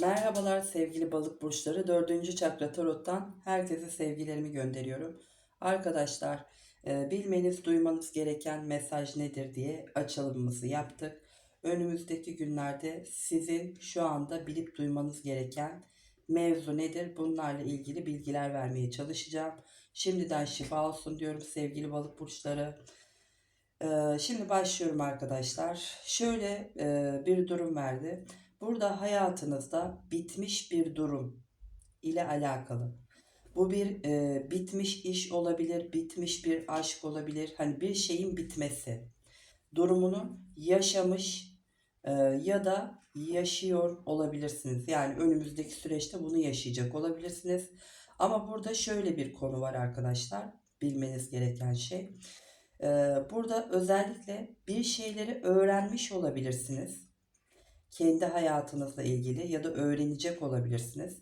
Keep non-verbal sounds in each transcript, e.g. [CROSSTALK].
Merhabalar sevgili balık burçları. Dördüncü çakra tarottan herkese sevgilerimi gönderiyorum. Arkadaşlar e, bilmeniz duymanız gereken mesaj nedir diye açılımımızı yaptık. Önümüzdeki günlerde sizin şu anda bilip duymanız gereken mevzu nedir? Bunlarla ilgili bilgiler vermeye çalışacağım. Şimdiden şifa olsun diyorum sevgili balık burçları. Ee, Şimdi başlıyorum arkadaşlar. Şöyle e, bir durum verdi. Burada hayatınızda bitmiş bir durum ile alakalı. Bu bir e, bitmiş iş olabilir, bitmiş bir aşk olabilir. Hani bir şeyin bitmesi. Durumunu yaşamış e, ya da yaşıyor olabilirsiniz. Yani önümüzdeki süreçte bunu yaşayacak olabilirsiniz. Ama burada şöyle bir konu var arkadaşlar. Bilmeniz gereken şey. Ee, burada özellikle bir şeyleri öğrenmiş olabilirsiniz. Kendi hayatınızla ilgili ya da öğrenecek olabilirsiniz.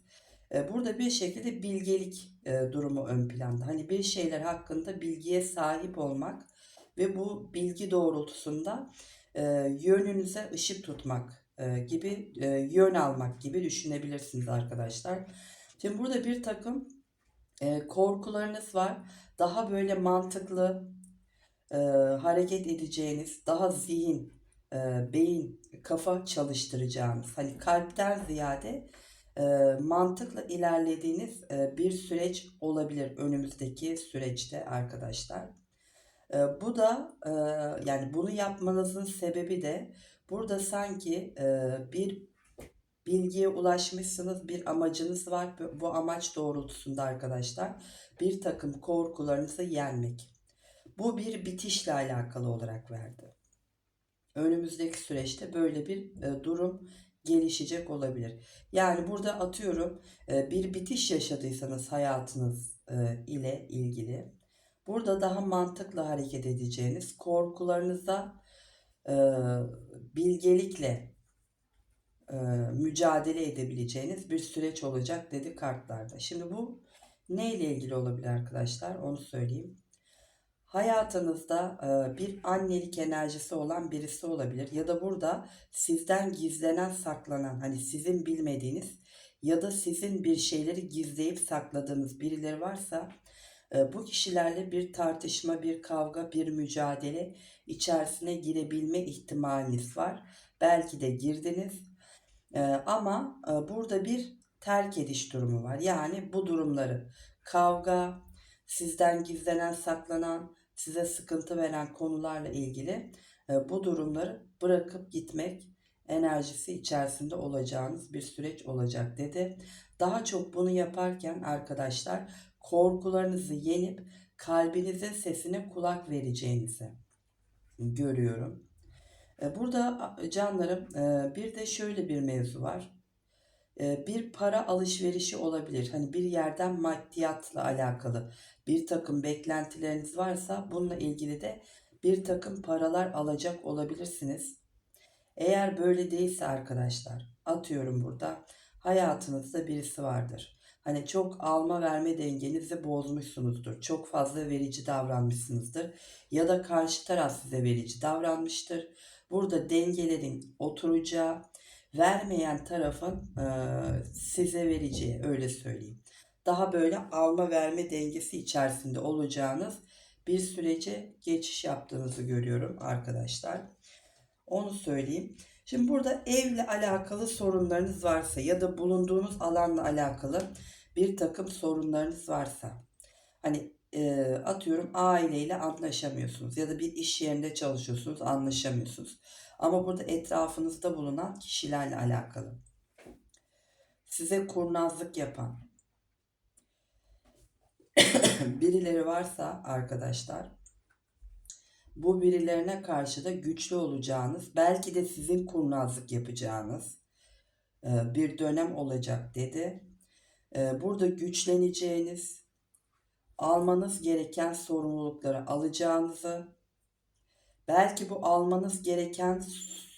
Burada bir şekilde bilgelik durumu ön planda. Hani bir şeyler hakkında bilgiye sahip olmak ve bu bilgi doğrultusunda yönünüze ışık tutmak gibi yön almak gibi düşünebilirsiniz arkadaşlar. Şimdi burada bir takım korkularınız var. Daha böyle mantıklı, hareket edeceğiniz, daha zihin, e, beyin, kafa çalıştıracağınız, hani kalpten ziyade e, mantıkla ilerlediğiniz e, bir süreç olabilir önümüzdeki süreçte arkadaşlar. E, bu da e, yani bunu yapmanızın sebebi de burada sanki e, bir bilgiye ulaşmışsınız, bir amacınız var. Bu amaç doğrultusunda arkadaşlar bir takım korkularınızı yenmek. Bu bir bitişle alakalı olarak verdi. Önümüzdeki süreçte böyle bir e, durum gelişecek olabilir. Yani burada atıyorum e, bir bitiş yaşadıysanız hayatınız e, ile ilgili burada daha mantıklı hareket edeceğiniz korkularınıza bilgelikle mücadele edebileceğiniz bir süreç olacak dedi kartlarda. Şimdi bu ne ile ilgili olabilir arkadaşlar onu söyleyeyim. Hayatınızda e, bir annelik enerjisi olan birisi olabilir ya da burada sizden gizlenen saklanan hani sizin bilmediğiniz ya da sizin bir şeyleri gizleyip sakladığınız birileri varsa e, bu kişilerle bir tartışma, bir kavga, bir mücadele içerisine girebilme ihtimaliniz var. Belki de girdiniz e, ama burada bir terk ediş durumu var. Yani bu durumları kavga, sizden gizlenen, saklanan, size sıkıntı veren konularla ilgili e, bu durumları bırakıp gitmek enerjisi içerisinde olacağınız bir süreç olacak dedi. Daha çok bunu yaparken arkadaşlar korkularınızı yenip kalbinizin sesine kulak vereceğinizi görüyorum. E, burada canlarım e, bir de şöyle bir mevzu var bir para alışverişi olabilir. Hani bir yerden maddiyatla alakalı bir takım beklentileriniz varsa bununla ilgili de bir takım paralar alacak olabilirsiniz. Eğer böyle değilse arkadaşlar atıyorum burada hayatınızda birisi vardır. Hani çok alma verme dengenizi bozmuşsunuzdur. Çok fazla verici davranmışsınızdır. Ya da karşı taraf size verici davranmıştır. Burada dengelerin oturacağı, vermeyen tarafın e, size vereceği öyle söyleyeyim. Daha böyle alma verme dengesi içerisinde olacağınız bir sürece geçiş yaptığınızı görüyorum arkadaşlar. Onu söyleyeyim. Şimdi burada evle alakalı sorunlarınız varsa ya da bulunduğunuz alanla alakalı bir takım sorunlarınız varsa hani e, atıyorum aileyle anlaşamıyorsunuz ya da bir iş yerinde çalışıyorsunuz anlaşamıyorsunuz. Ama burada etrafınızda bulunan kişilerle alakalı. Size kurnazlık yapan [COUGHS] birileri varsa arkadaşlar bu birilerine karşı da güçlü olacağınız, belki de sizin kurnazlık yapacağınız e, bir dönem olacak dedi. E, burada güçleneceğiniz, almanız gereken sorumlulukları alacağınızı Belki bu almanız gereken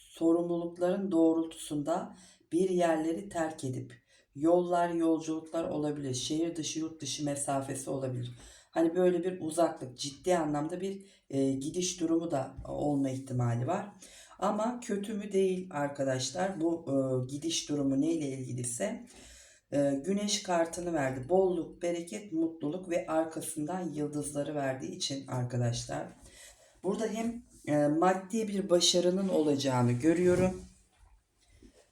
sorumlulukların doğrultusunda bir yerleri terk edip yollar, yolculuklar olabilir. Şehir dışı, yurt dışı mesafesi olabilir. Hani böyle bir uzaklık, ciddi anlamda bir e, gidiş durumu da olma ihtimali var. Ama kötü mü değil arkadaşlar. Bu e, gidiş durumu neyle ilgiliyse e, güneş kartını verdi. Bolluk, bereket, mutluluk ve arkasından yıldızları verdiği için arkadaşlar. Burada hem e, maddi bir başarının olacağını görüyorum.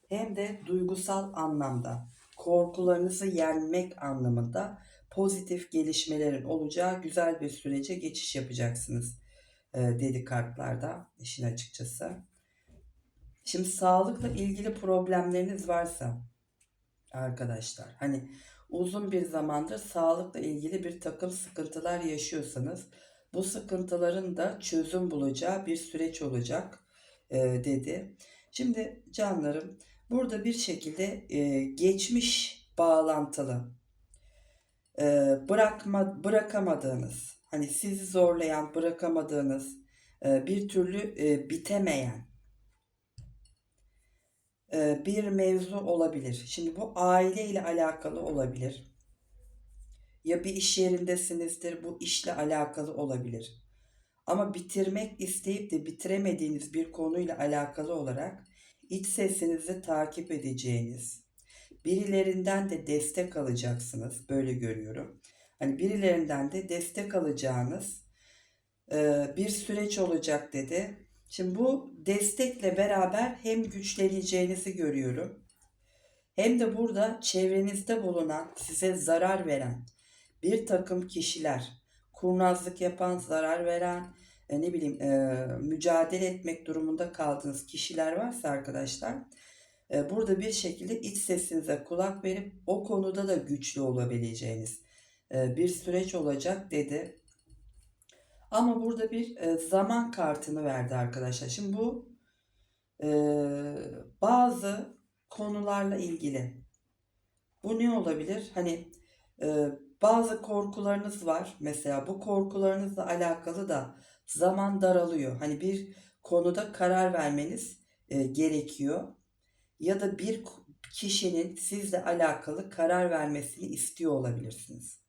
Hem de duygusal anlamda korkularınızı yenmek anlamında pozitif gelişmelerin olacağı güzel bir sürece geçiş yapacaksınız e, dedi kartlarda işin açıkçası. Şimdi sağlıkla ilgili problemleriniz varsa arkadaşlar hani uzun bir zamandır sağlıkla ilgili bir takım sıkıntılar yaşıyorsanız bu sıkıntıların da çözüm bulacağı bir süreç olacak e, dedi. Şimdi canlarım burada bir şekilde e, geçmiş bağlantılı e, bırakma bırakamadığınız hani sizi zorlayan bırakamadığınız e, bir türlü e, bitemeyen e, bir mevzu olabilir. Şimdi bu aile ile alakalı olabilir. Ya bir iş yerindesinizdir, bu işle alakalı olabilir. Ama bitirmek isteyip de bitiremediğiniz bir konuyla alakalı olarak iç sesinizi takip edeceğiniz, birilerinden de destek alacaksınız. Böyle görüyorum. Hani birilerinden de destek alacağınız e, bir süreç olacak dedi. Şimdi bu destekle beraber hem güçleneceğinizi görüyorum. Hem de burada çevrenizde bulunan, size zarar veren bir takım kişiler, kurnazlık yapan, zarar veren, e, ne bileyim e, mücadele etmek durumunda kaldığınız kişiler varsa arkadaşlar, e, burada bir şekilde iç sesinize kulak verip o konuda da güçlü olabileceğiniz e, bir süreç olacak dedi. Ama burada bir e, zaman kartını verdi arkadaşlar. Şimdi bu e, bazı konularla ilgili. Bu ne olabilir? Hani e, bazı korkularınız var. Mesela bu korkularınızla alakalı da zaman daralıyor. Hani bir konuda karar vermeniz e, gerekiyor. Ya da bir kişinin sizle alakalı karar vermesini istiyor olabilirsiniz.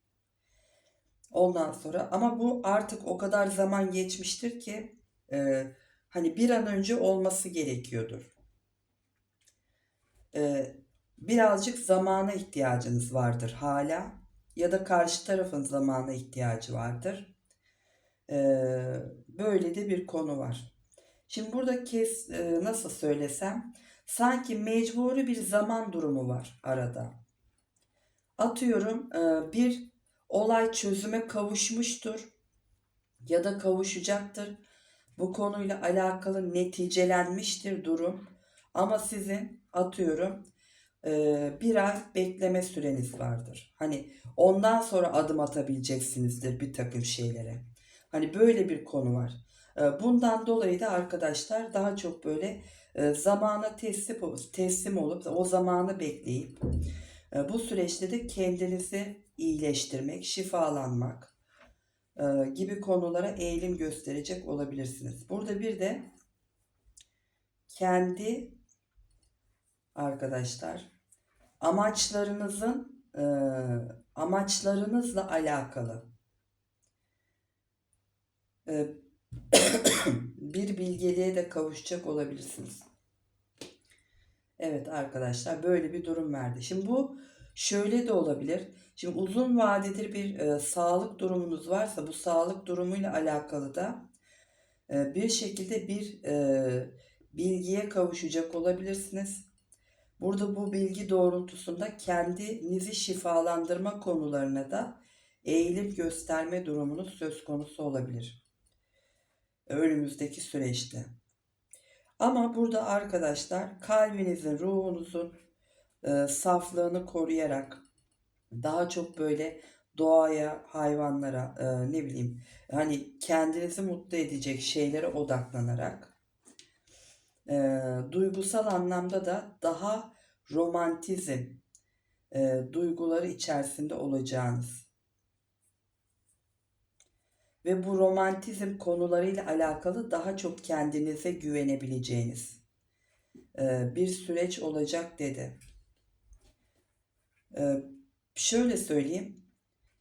Ondan sonra ama bu artık o kadar zaman geçmiştir ki e, hani bir an önce olması gerekiyordur. E, birazcık zamana ihtiyacınız vardır hala ya da karşı tarafın zamana ihtiyacı vardır. E, böyle de bir konu var. Şimdi burada kes e, nasıl söylesem sanki mecburi bir zaman durumu var arada. Atıyorum e, bir olay çözüme kavuşmuştur ya da kavuşacaktır. Bu konuyla alakalı neticelenmiştir durum. Ama sizin atıyorum e, bekleme süreniz vardır. Hani ondan sonra adım atabileceksinizdir bir takım şeylere. Hani böyle bir konu var. E, bundan dolayı da arkadaşlar daha çok böyle e, zamana teslim, teslim olup o zamanı bekleyip bu süreçte de kendinizi iyileştirmek, şifalanmak e, gibi konulara eğilim gösterecek olabilirsiniz. Burada bir de kendi arkadaşlar amaçlarınızın e, amaçlarınızla alakalı e, [COUGHS] bir bilgeliğe de kavuşacak olabilirsiniz. Evet arkadaşlar böyle bir durum verdi. Şimdi bu şöyle de olabilir. Şimdi uzun vadedir bir e, sağlık durumunuz varsa bu sağlık durumuyla alakalı da e, bir şekilde bir e, bilgiye kavuşacak olabilirsiniz. Burada bu bilgi doğrultusunda kendinizi şifalandırma konularına da eğilim gösterme durumunuz söz konusu olabilir. Önümüzdeki süreçte. Ama burada arkadaşlar kalbinizin, ruhunuzun e, saflığını koruyarak daha çok böyle doğaya, hayvanlara, e, ne bileyim hani kendinizi mutlu edecek şeylere odaklanarak e, duygusal anlamda da daha romantizm e, duyguları içerisinde olacağınız ve bu romantizm konularıyla alakalı daha çok kendinize güvenebileceğiniz e, bir süreç olacak dedi. E, şöyle söyleyeyim.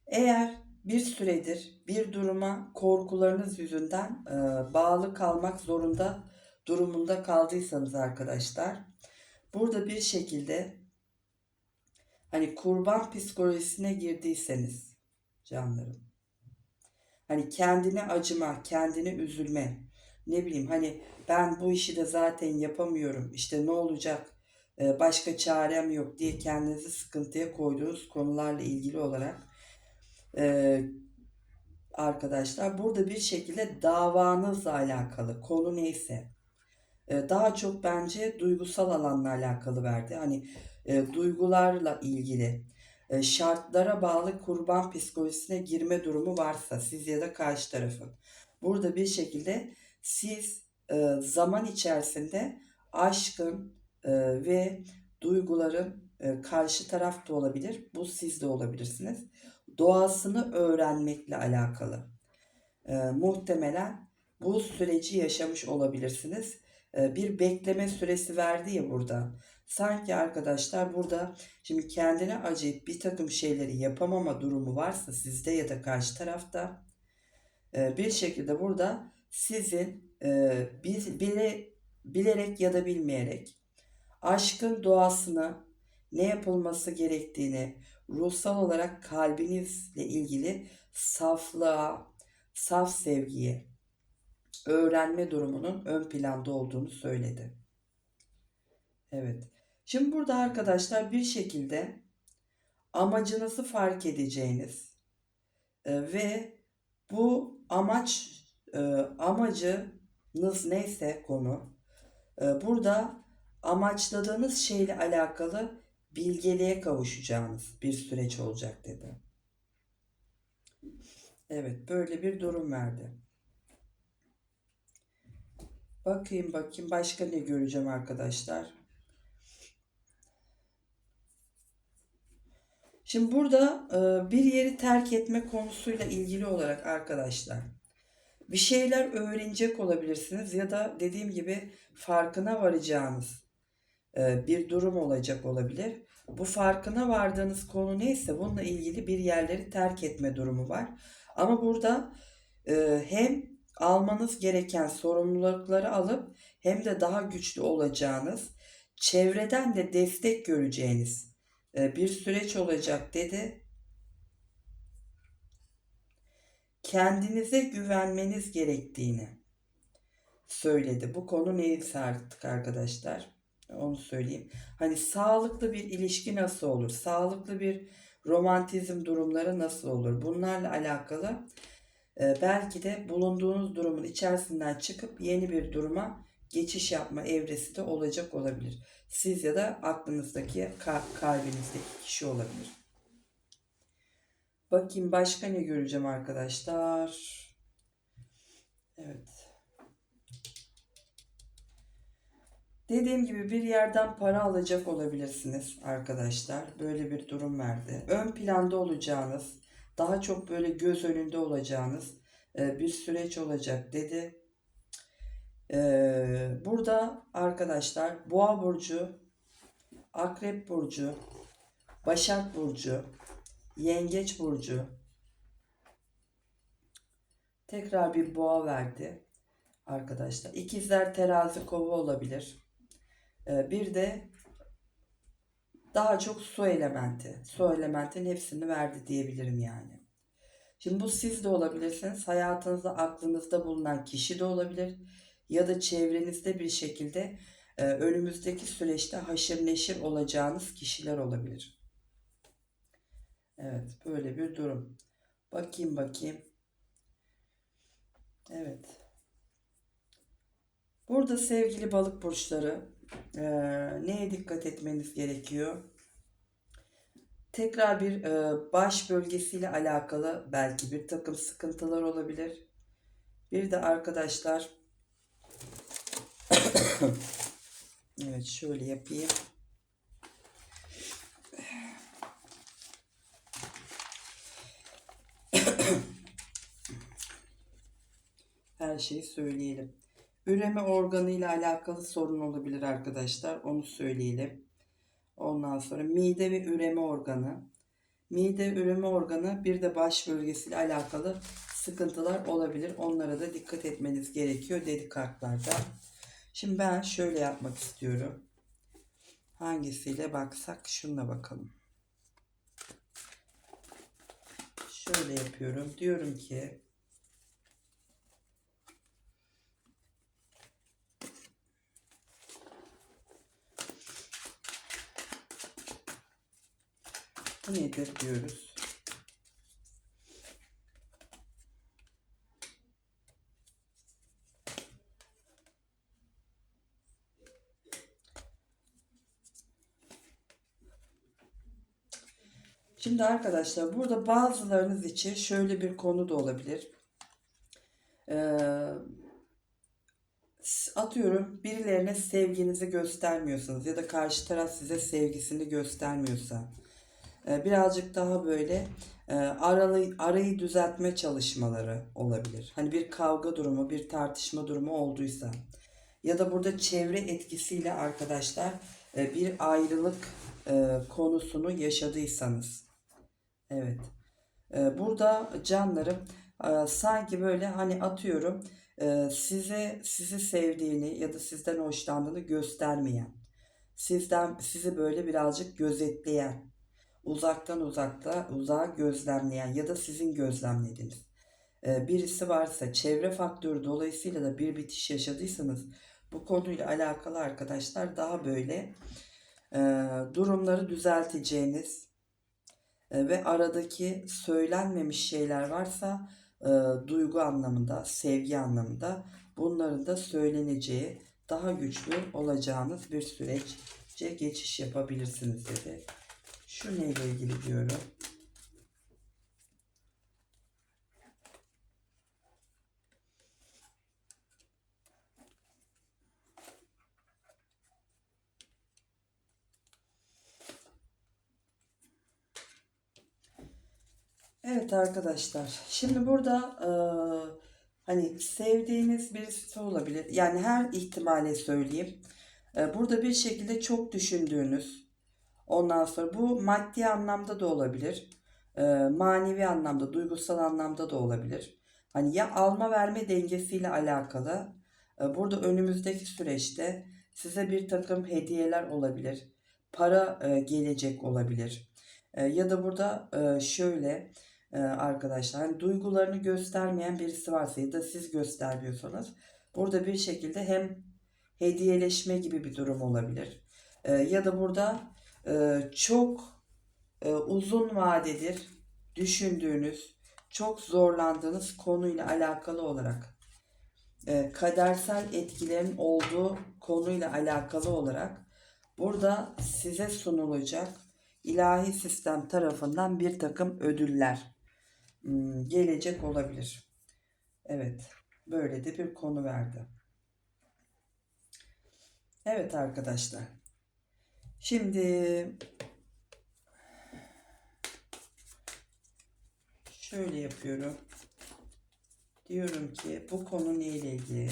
Eğer bir süredir bir duruma korkularınız yüzünden e, bağlı kalmak zorunda durumunda kaldıysanız arkadaşlar burada bir şekilde hani kurban psikolojisine girdiyseniz canlarım hani kendine acıma, kendine üzülme ne bileyim hani ben bu işi de zaten yapamıyorum işte ne olacak e, başka çarem yok diye kendinizi sıkıntıya koyduğunuz konularla ilgili olarak e, arkadaşlar burada bir şekilde davanızla alakalı konu neyse daha çok bence duygusal alanla alakalı verdi. Hani e, duygularla ilgili e, şartlara bağlı kurban psikolojisine girme durumu varsa siz ya da karşı tarafın. Burada bir şekilde siz e, zaman içerisinde aşkın e, ve duyguların e, karşı taraf da olabilir. Bu siz de olabilirsiniz. Doğasını öğrenmekle alakalı. E, muhtemelen bu süreci yaşamış olabilirsiniz. E, bir bekleme süresi verdi ya burada. Sanki arkadaşlar burada şimdi kendine acıyıp bir takım şeyleri yapamama durumu varsa sizde ya da karşı tarafta e, bir şekilde burada sizin e, bile, bilerek ya da bilmeyerek aşkın doğasını ne yapılması gerektiğini ruhsal olarak kalbinizle ilgili saflığa, saf sevgiye, öğrenme durumunun ön planda olduğunu söyledi. Evet. Şimdi burada arkadaşlar bir şekilde amacınızı fark edeceğiniz e, ve bu amaç e, amacınız neyse konu e, burada amaçladığınız şeyle alakalı bilgeliğe kavuşacağınız bir süreç olacak dedi. Evet, böyle bir durum verdi. Bakayım bakayım başka ne göreceğim arkadaşlar. Şimdi burada e, bir yeri terk etme konusuyla ilgili olarak arkadaşlar bir şeyler öğrenecek olabilirsiniz ya da dediğim gibi farkına varacağınız e, bir durum olacak olabilir. Bu farkına vardığınız konu neyse bununla ilgili bir yerleri terk etme durumu var. Ama burada e, hem almanız gereken sorumlulukları alıp hem de daha güçlü olacağınız, çevreden de destek göreceğiniz e, bir süreç olacak dedi. Kendinize güvenmeniz gerektiğini söyledi. Bu konu neyse artık arkadaşlar. Onu söyleyeyim. Hani sağlıklı bir ilişki nasıl olur? Sağlıklı bir romantizm durumları nasıl olur? Bunlarla alakalı belki de bulunduğunuz durumun içerisinden çıkıp yeni bir duruma geçiş yapma evresi de olacak olabilir. Siz ya da aklınızdaki, kalbinizdeki kişi olabilir. Bakayım başka ne göreceğim arkadaşlar. Evet. Dediğim gibi bir yerden para alacak olabilirsiniz arkadaşlar. Böyle bir durum verdi. Ön planda olacağınız, daha çok böyle göz önünde olacağınız e, bir süreç olacak dedi. E, burada arkadaşlar Boğa burcu, Akrep burcu, Başak burcu, Yengeç burcu. Tekrar bir boğa verdi arkadaşlar. İkizler terazi kova olabilir. Ee, bir de daha çok su elementi. Su elementin hepsini verdi diyebilirim yani. Şimdi bu siz de olabilirsiniz. Hayatınızda aklınızda bulunan kişi de olabilir. Ya da çevrenizde bir şekilde e, önümüzdeki süreçte haşır neşir olacağınız kişiler olabilir. Evet böyle bir durum. Bakayım bakayım. Evet. Burada sevgili balık burçları e, neye dikkat etmeniz gerekiyor? Tekrar bir e, baş bölgesiyle alakalı belki bir takım sıkıntılar olabilir. Bir de arkadaşlar [COUGHS] evet şöyle yapayım. [COUGHS] Her şeyi söyleyelim. Üreme organı ile alakalı sorun olabilir arkadaşlar. Onu söyleyelim. Ondan sonra mide ve üreme organı. Mide üreme organı bir de baş bölgesiyle alakalı sıkıntılar olabilir. Onlara da dikkat etmeniz gerekiyor dedi kartlarda. Şimdi ben şöyle yapmak istiyorum. Hangisiyle baksak şununla bakalım. Şöyle yapıyorum. Diyorum ki nedir diyoruz. Şimdi arkadaşlar burada bazılarınız için şöyle bir konu da olabilir. Ee, atıyorum birilerine sevginizi göstermiyorsanız ya da karşı taraf size sevgisini göstermiyorsa birazcık daha böyle e, aralı, arayı düzeltme çalışmaları olabilir. Hani bir kavga durumu, bir tartışma durumu olduysa ya da burada çevre etkisiyle arkadaşlar e, bir ayrılık e, konusunu yaşadıysanız. Evet. Burada canlarım sanki böyle hani atıyorum size sizi sevdiğini ya da sizden hoşlandığını göstermeyen, sizden sizi böyle birazcık gözetleyen, uzaktan uzakta uzağa gözlemleyen ya da sizin gözlemlediğiniz e, birisi varsa çevre faktörü dolayısıyla da bir bitiş yaşadıysanız bu konuyla alakalı arkadaşlar daha böyle e, durumları düzelteceğiniz e, ve aradaki söylenmemiş şeyler varsa duygu anlamında, sevgi anlamında bunların da söyleneceği daha güçlü olacağınız bir sürece geçiş yapabilirsiniz dedi. Şu neyle ilgili diyorum. Evet arkadaşlar. Şimdi burada e, hani sevdiğiniz birisi olabilir. Yani her ihtimale söyleyeyim. E, burada bir şekilde çok düşündüğünüz. Ondan sonra bu maddi anlamda da olabilir. E, manevi anlamda, duygusal anlamda da olabilir. Hani ya alma verme dengesiyle alakalı. E, burada önümüzdeki süreçte size bir takım hediyeler olabilir. Para e, gelecek olabilir. E, ya da burada e, şöyle e, arkadaşlar. Hani duygularını göstermeyen birisi varsa ya da siz göstermiyorsanız burada bir şekilde hem hediyeleşme gibi bir durum olabilir. E, ya da burada çok e, uzun vadedir düşündüğünüz, çok zorlandığınız konuyla alakalı olarak e, kadersel etkilerin olduğu konuyla alakalı olarak burada size sunulacak ilahi sistem tarafından bir takım ödüller Hmm, gelecek olabilir. Evet, böyle de bir konu verdi. Evet arkadaşlar. Şimdi şöyle yapıyorum. Diyorum ki bu konu neyle ilgili?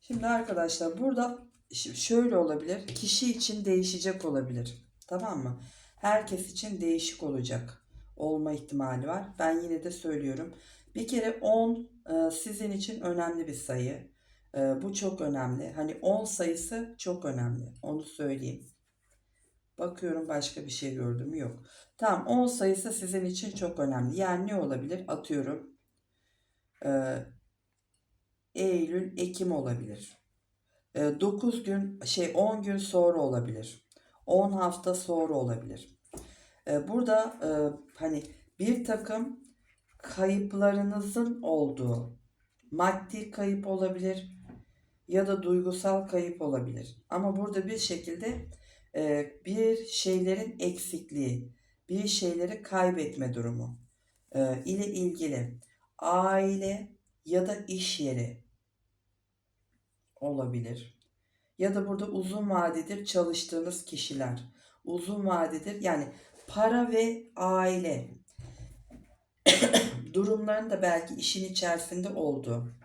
Şimdi arkadaşlar burada şöyle olabilir. Kişi için değişecek olabilir. Tamam mı? Herkes için değişik olacak. Olma ihtimali var. Ben yine de söylüyorum. Bir kere 10 e, sizin için önemli bir sayı. E, bu çok önemli. Hani 10 sayısı çok önemli. Onu söyleyeyim. Bakıyorum başka bir şey gördüm? Yok. Tamam 10 sayısı sizin için çok önemli. Yani ne olabilir? Atıyorum. E, Eylül, Ekim olabilir. 9 ee, gün şey 10 gün sonra olabilir. 10 hafta sonra olabilir. Ee, burada e, hani bir takım kayıplarınızın olduğu maddi kayıp olabilir ya da duygusal kayıp olabilir. Ama burada bir şekilde e, bir şeylerin eksikliği, bir şeyleri kaybetme durumu e, ile ilgili aile ya da iş yeri olabilir. Ya da burada uzun vadedir çalıştığınız kişiler. Uzun vadedir yani para ve aile [COUGHS] durumların da belki işin içerisinde olduğu.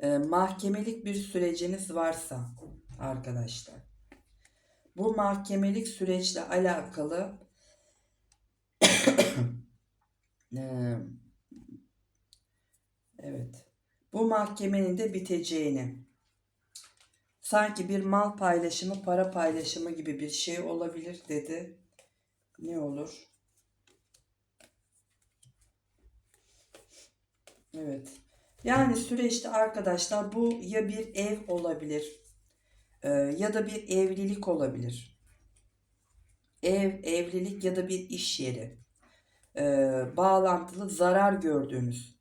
e, mahkemelik bir süreciniz varsa arkadaşlar bu mahkemelik süreçle alakalı [COUGHS] e, evet bu mahkemenin de biteceğini sanki bir mal paylaşımı para paylaşımı gibi bir şey olabilir dedi. Ne olur? Evet. Yani süreçte arkadaşlar bu ya bir ev olabilir e, ya da bir evlilik olabilir. Ev, evlilik ya da bir iş yeri. E, bağlantılı zarar gördüğünüz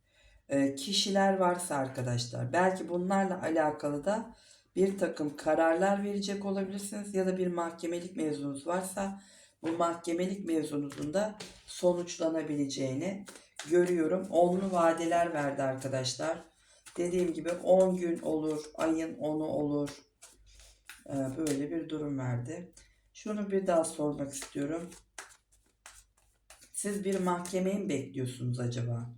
kişiler varsa arkadaşlar belki bunlarla alakalı da bir takım kararlar verecek olabilirsiniz ya da bir mahkemelik mevzunuz varsa bu mahkemelik mevzunuzun da sonuçlanabileceğini görüyorum. Onlu vadeler verdi arkadaşlar. Dediğim gibi 10 gün olur, ayın 10'u olur. Ee, böyle bir durum verdi. Şunu bir daha sormak istiyorum. Siz bir mahkemeyi mi bekliyorsunuz acaba?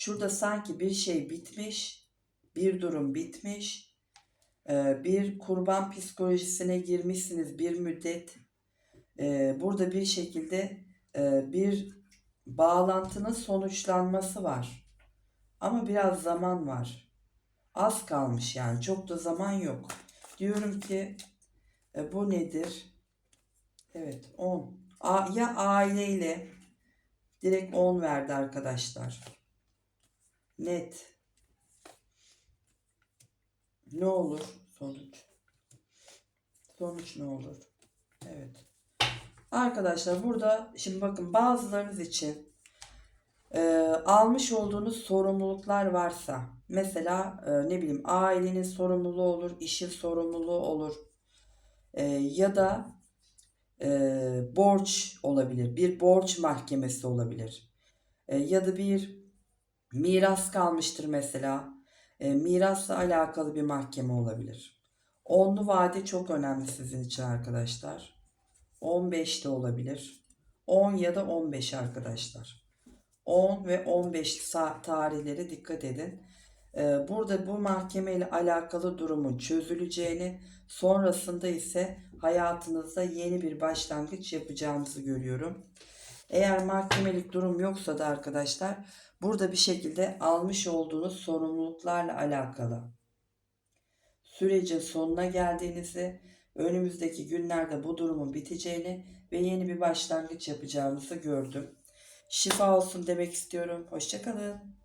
Şurada sanki bir şey bitmiş, bir durum bitmiş, ee, bir kurban psikolojisine girmişsiniz bir müddet. Ee, Burada bir şekilde e, bir bağlantının sonuçlanması var. Ama biraz zaman var. Az kalmış yani çok da zaman yok. Diyorum ki e, bu nedir? Evet 10. A, ya aileyle direkt 10 verdi arkadaşlar. Net. Ne olur sonuç? Sonuç ne olur? Evet. Arkadaşlar burada şimdi bakın bazılarınız için e, almış olduğunuz sorumluluklar varsa mesela e, ne bileyim ailenin sorumluluğu olur, işin sorumluluğu olur E, ya da e, borç olabilir, bir borç mahkemesi olabilir E, ya da bir miras kalmıştır mesela E, mirasla alakalı bir mahkeme olabilir. Onlu vade çok önemli sizin için arkadaşlar. 15 de olabilir. 10 ya da 15 arkadaşlar. 10 ve 15 saat tarihleri dikkat edin. Ee, Burada bu mahkeme ile alakalı durumun çözüleceğini, sonrasında ise hayatınızda yeni bir başlangıç yapacağınızı görüyorum. Eğer mahkemelik durum yoksa da arkadaşlar burada bir şekilde almış olduğunuz sorumluluklarla alakalı sürecin sonuna geldiğinizi, önümüzdeki günlerde bu durumun biteceğini ve yeni bir başlangıç yapacağımızı gördüm. Şifa olsun demek istiyorum. Hoşçakalın.